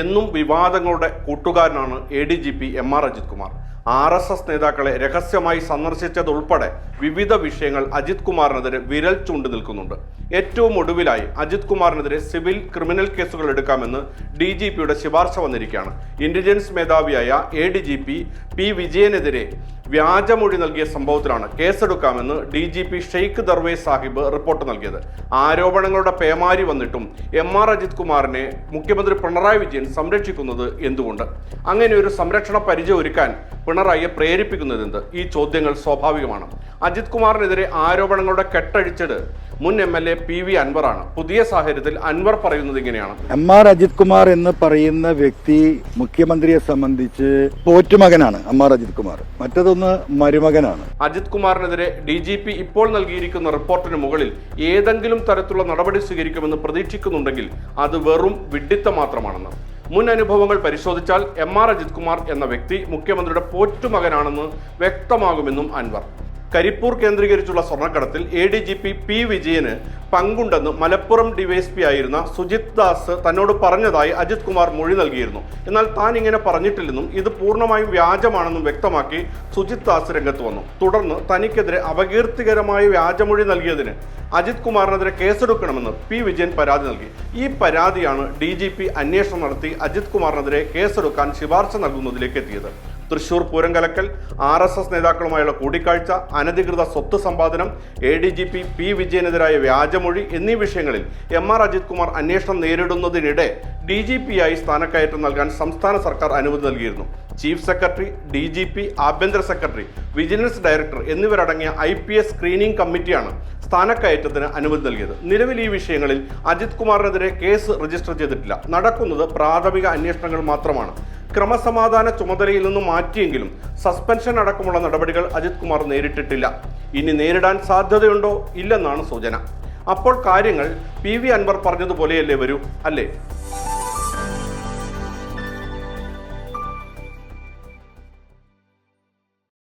എന്നും വിവാദങ്ങളുടെ കൂട്ടുകാരനാണ് A D G P M R Ajith Kumar. R S S നേതാക്കളെ രഹസ്യമായി സന്ദർശിച്ചതുൾപ്പെടെ വിവിധ വിഷയങ്ങൾ അജിത് കുമാറിനെതിരെ വിരൽ ചൂണ്ടി നിൽക്കുന്നുണ്ട്. ഏറ്റവും ഒടുവിലായി അജിത് കുമാറിനെതിരെ സിവിൽ ക്രിമിനൽ കേസുകൾ എടുക്കാമെന്ന് ഡി ജി പിയുടെ ശുപാർശ വന്നിരിക്കുകയാണ്. Intelligence മേധാവിയായ A D G P P വിജയനെതിരെ വ്യാജമൊഴി നൽകിയ സംഭവത്തിലാണ് കേസെടുക്കാമെന്ന് D G P Sheikh Darvesh Sahib report നൽകിയത്. ആരോപണങ്ങളുടെ പേമാരി വന്നിട്ടും എം ആർ അജിത് കുമാറിനെ മുഖ്യമന്ത്രി പിണറായി വിജയൻ സംരക്ഷിക്കുന്നത് എന്തുകൊണ്ട്? അങ്ങനെ ഒരു സംരക്ഷണ പരിചയം ഒരുക്കാൻ പിണറായിയെ പ്രേരിപ്പിക്കുന്നത് എന്ത് ഈ ചോദ്യങ്ങൾ സ്വാഭാവികമാണ്. അജിത് കുമാറിനെതിരെ ആരോപണങ്ങളുടെ കെട്ടഴിച്ചത് മുൻ M L A P V അൻവറാണ്. പുതിയ സാഹചര്യത്തിൽ അൻവർ പറയുന്നത് ഇങ്ങനെയാണ്. എം ആർ അജിത് കുമാർ എന്ന് പറയുന്ന വ്യക്തി മുഖ്യമന്ത്രിയെ സംബന്ധിച്ച് പോറ്റുമകനാണ് എം ആർ അജിത് കുമാർ. മറ്റതൊന്ന് മരുമകനാണ്. അജിത് കുമാറിനെതിരെ ഡി ജി പി ഇപ്പോൾ നൽകിയിരിക്കുന്ന റിപ്പോർട്ടിന് മുകളിൽ ഏതെങ്കിലും തരത്തിലുള്ള നടപടി സ്വീകരിക്കുമെന്ന് പ്രതീക്ഷിക്കുന്നുണ്ടെങ്കിൽ അത് വെറും വിഡ്ഢിത്തം മാത്രമാണെന്ന്. മുൻ അനുഭവങ്ങൾ പരിശോധിച്ചാൽ എം ആർ അജിത് കുമാർ എന്ന വ്യക്തി മുഖ്യമന്ത്രിയുടെ പോറ്റുമകനാണെന്ന് വ്യക്തമാകുമെന്നും അൻവർ. കരിപ്പൂർ കേന്ദ്രീകരിച്ചുള്ള സ്വർണക്കടത്തിൽ A D G P P വിജയന് പങ്കുണ്ടെന്ന് മലപ്പുറം ഡിവൈഎസ്പി ആയിരുന്ന സുജിത് ദാസ് തന്നോട് പറഞ്ഞതായി അജിത് കുമാർ മൊഴി നൽകിയിരുന്നു. എന്നാൽ താൻ ഇങ്ങനെ പറഞ്ഞിട്ടില്ലെന്നും ഇത് പൂർണമായും വ്യാജമാണെന്നും വ്യക്തമാക്കി സുജിത് ദാസ് രംഗത്ത് വന്നു. തുടർന്ന് തനിക്കെതിരെ അപകീർത്തികരമായ വ്യാജമൊഴി നൽകിയതിന് അജിത് കുമാറിനെതിരെ കേസെടുക്കണമെന്ന് പി വിജയൻ പരാതി നൽകി. ഈ പരാതിയാണ് ഡി ജി പി അന്വേഷണം നടത്തി അജിത് കുമാറിനെതിരെ കേസെടുക്കാൻ ശുപാർശ നൽകുന്നതിലേക്ക് എത്തിയത്. തൃശൂർ പൂരം കലക്കൽ ആർ എസ് എസ് നേതാക്കളുമായുള്ള കൂടിക്കാഴ്ച അനധികൃത സ്വത്ത് സമ്പാദനം A D G P P വിജയനെതിരായ വ്യാജമൊഴി എന്നീ വിഷയങ്ങളിൽ എം ആർ അജിത് കുമാർ അന്വേഷണം നേരിടുന്നതിനിടെ ഡി ജി പി ആയി സ്ഥാനക്കയറ്റം നൽകാൻ സംസ്ഥാന സർക്കാർ അനുമതി നൽകിയിരുന്നു. Chief secretary D G P ആഭ്യന്തര സെക്രട്ടറി വിജിലൻസ് ഡയറക്ടർ എന്നിവരടങ്ങിയ ഐ പി എസ് സ്ക്രീനിംഗ് കമ്മിറ്റിയാണ് സ്ഥാനക്കയറ്റത്തിന് അനുമതി നൽകിയത്. നിലവിൽ ഈ വിഷയങ്ങളിൽ അജിത് കുമാറിനെതിരെ കേസ് രജിസ്റ്റർ ചെയ്തിട്ടില്ല. നടക്കുന്നത് പ്രാഥമിക അന്വേഷണങ്ങൾ മാത്രമാണ്. ക്രമസമാധാന ചുമതലയിൽ നിന്നും മാറ്റിയെങ്കിലും സസ്പെൻഷൻ അടക്കമുള്ള നടപടികൾ അജിത് കുമാർ നേരിട്ടിട്ടില്ല. ഇനി നേരിടാൻ സാധ്യതയുണ്ടോ ഇല്ലെന്നാണ് സൂചന. അപ്പോൾ കാര്യങ്ങൾ പി വി അൻവർ പറഞ്ഞതുപോലെയല്ലേ വരൂ അല്ലേ?